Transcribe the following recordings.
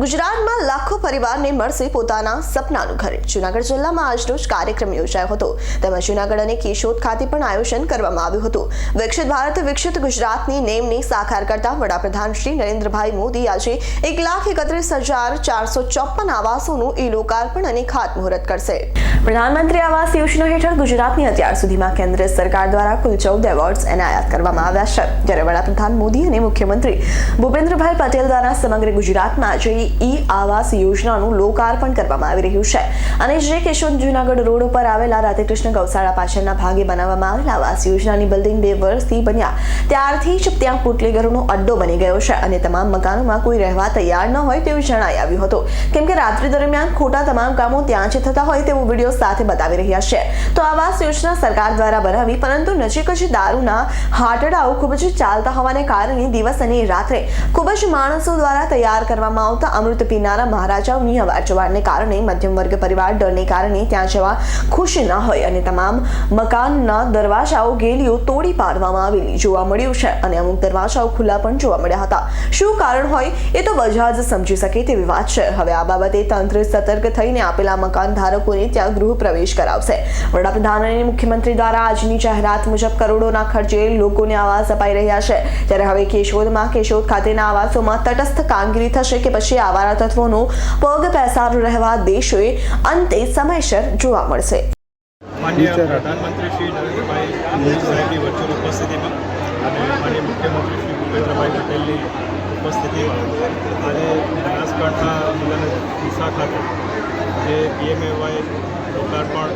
ગુજરાતમાં લાખો પરિવારને મળશે પોતાના સપનાનું ઘર. જૂનાગઢ જિલ્લામાં આજરોજ કાર્યક્રમ યોજાયો હતો. તેમાં જૂનાગઢ અને કેશોદ ખાતે પણ આયોજન કરવામાં આવ્યું હતું. વિકસિત ભારત, વિકસિત ગુજરાતની નેમને સાકાર કરતા વડાપ્રધાન શ્રી નરેન્દ્રભાઈ મોદી આજે એક લાખ એકત્રીસ હજાર ચારસો ચોપન આવાસોનું ઈ લોકાર્પણ અને ખાતમુહૂર્ત કરશે. પ્રધાનમંત્રી આવાસ યોજના હેઠળ ગુજરાતની અત્યાર સુધીમાં કેન્દ્ર સરકાર દ્વારા કુલ ચૌદ એવોર્ડ્સ એનાયત કરવામાં આવ્યા છે. જ્યારે વડાપ્રધાન મોદી અને મુખ્યમંત્રી ભૂપેન્દ્રભાઈ પટેલ દ્વારા સમગ્ર ગુજરાતમાં આજે ઈ આવાસ યોજનાનું લોકાર્પણ કરવામાં આવી રહ્યું છે. અને જે કેશોદ જુનાગઢ રોડ ઉપર આવેલા રાધેકૃષ્ણ ગૌશાળા પાછળના ભાગે બનાવવામાં આવેલા આવાસ યોજનાની બિલ્ડિંગ બે વર્ષથી બન્યા. ત્યારથી જ ત્યાં પુટલીગરોનો અડ્ડો બની ગયો છે અને તમામ મકાનોમાં કોઈ રહેવા તૈયાર ન હોય તેવું જણાઈ આવ્યું હતું. કેમ કે રાત્રિ દરમિયાન ખોટા તમામ કામો ત્યાં જ થતા હોય તેવું વીડિયો સાથે બતાવી રહ્યા છે. તો આવાસ યોજના સરકાર દ્વારા બનાવી, પરંતુ નજીક જ દારૂના હાટડાઓ ખૂબ જ ચાલતા હોવાને કારણે દિવસ અને રાત્રે ખૂબ જ માણસો દ્વારા તૈયાર કરવામાં આવતા અમૃત પીનારા મહારાજાઓની અવારજવારને કારણે મધ્યમ વર્ગ પરિવાર ડરને કારણે ત્યાં જવા ખુશ ન હોય અને તમામ મકાનના દરવાજાઓ ગેલીઓ તોડી પાડવામાં આવેલી જોવા મળ્યું છે અને અમુક દરવાજાઓ ખુલ્લા પણ જોવા મળ્યા હતા. શું કારણ હોય એ તો બજાજ સમજી શકે તેવી વાત છે. હવે આ બાબતે તંત્ર સતર્ક થઈને આપેલા મકાન ધારકોને ત્યાં ગૃહ પ્રવેશ કરાવશે. વડાપ્રધાન અને મુખ્યમંત્રી દ્વારા આજની જાહેરાત મુજબ કરોડોના ખર્ચે લોકોને આવાસ અપાઈ રહ્યા છે. ત્યારે હવે કેશોદમાં, કેશોદ ખાતેના આવાસોમાં તટસ્થ કામગીરી થશે કે પછી આવારા તત્વોનો પગ પેસારો રહેવા દેશોએ અંતે સમયસર જોવા મળશે. માનનીય પ્રધાનમંત્રી શ્રી નરેન્દ્રભાઈ મોદી સાહેબની વર્ચ્યુઅલ ઉપસ્થિતિમાં અને માનનીય મુખ્યમંત્રી શ્રી ભૂપેન્દ્રભાઈ પટેલની ઉપસ્થિતિમાં આજે બનાસકાંઠા જિલ્લાના ડીસા ખાતે જે પીએમએવાય લોકાર્પણ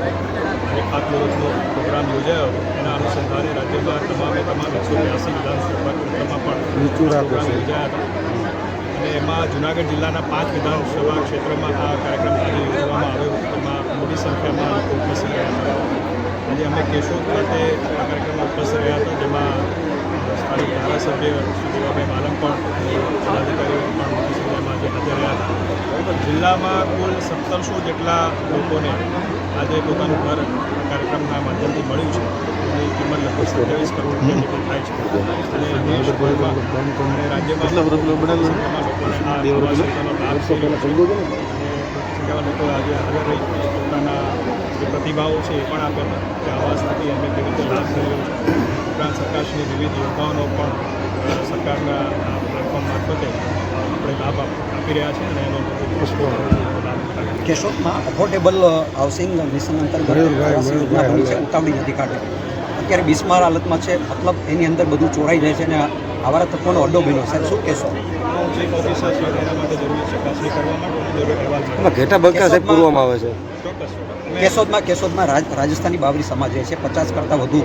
અને ખાતમુહૂર્તનો પ્રોગ્રામ યોજાયો એના અનુસંધાને રાજ્યમાં તમામે તમામ એકસો બ્યાસી વિધાનસભા કેન્દ્રમાં પણ પ્રોગ્રામ યોજાયા હતા. અને એમાં જુનાગઢ જિલ્લાના પાંચ વિધાનસભા ક્ષેત્રમાં આ કાર્યક્રમ આજે યોજવામાં આવ્યો. એમાં મોટી સંખ્યામાં ઉપસ્થિત રહ્યા હતા. આજે અમે કેશોદ ખાતે આ કાર્યક્રમમાં ઉપસ્થિત રહ્યા હતા, જેમાં સ્થાનિક ધારાસભ્ય શ્રી માલમ પણ જિલ્લાધિકારીઓ પણ મોટી સંખ્યામાં આજે હાજર રહ્યા હતા. જિલ્લામાં કુલ સત્તરસો જેટલા લોકોને આજે પોતાનું ઘર કાર્યક્રમના માધ્યમથી મળ્યું છે. સત્યાવીસ કરોડ થાય છે રાજ્યમાં છે અને લોકો આજે આગળ રહી પોતાના જે પ્રતિભાવો છે એ પણ હતા કે આવાસ થકી એમને કેવી રીતે લાભ રહ્યો ઉપરાંત સરકારશ્રીની વિવિધ યોજનાઓનો પણ સરકારના પ્લેટફોર્મ મારફતે આપણે લાભ આપી રહ્યા છે અને એનો કેશોદમાં અફોર્ડેબલ હાઉસિંગ મિશન અંતર્ગત ઉતાવળી નથી કાંઠે અત્યારે બિસ્માર હાલતમાં છે. મતલબ એની અંદર બધું ચોરાઈ જાય છે અને આવારા તત્વોનો અડ્ડો બન્યો સાહેબ શું કહેશો? ઘેટા બગા સાહેબ પૂરવામાં આવે છે. કેશોદમાં કેશોદમાં રાજ રાજસ્થાની બાવરી સમાજ જે છે પચાસ કરતાં વધુ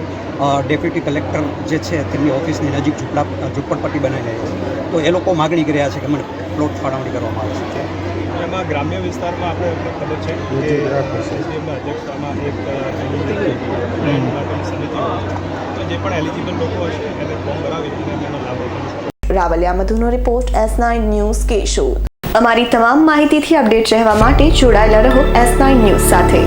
ડેપ્યુટી કલેક્ટર જે છે તેમની ઓફિસની નજીક ઝૂંપડા ઝૂંપડપટ્ટી બનાવી રહ્યા છે. તો એ લોકો માગણી કરી રહ્યા છે કે મને પ્લોટ ફાળવણી કરવામાં આવે છે. એમાં ગ્રામ્ય વિસ્તારમાં આપણે ખબર છે કે એસડીએમના અધ્યક્ષતામાં એક સમિતિ તો જે પણ એલિજિબલ લોકો હશે એને ફોર્મ ભરાવી અને એનો લાભ Ravaliya મધુનો report S nine news Keshod. અમારી તમામ માહિતીથી અપડેટ રહેવા માટે જોડાયેલા રહો એસ નાઇન ન્યૂઝ સાથે.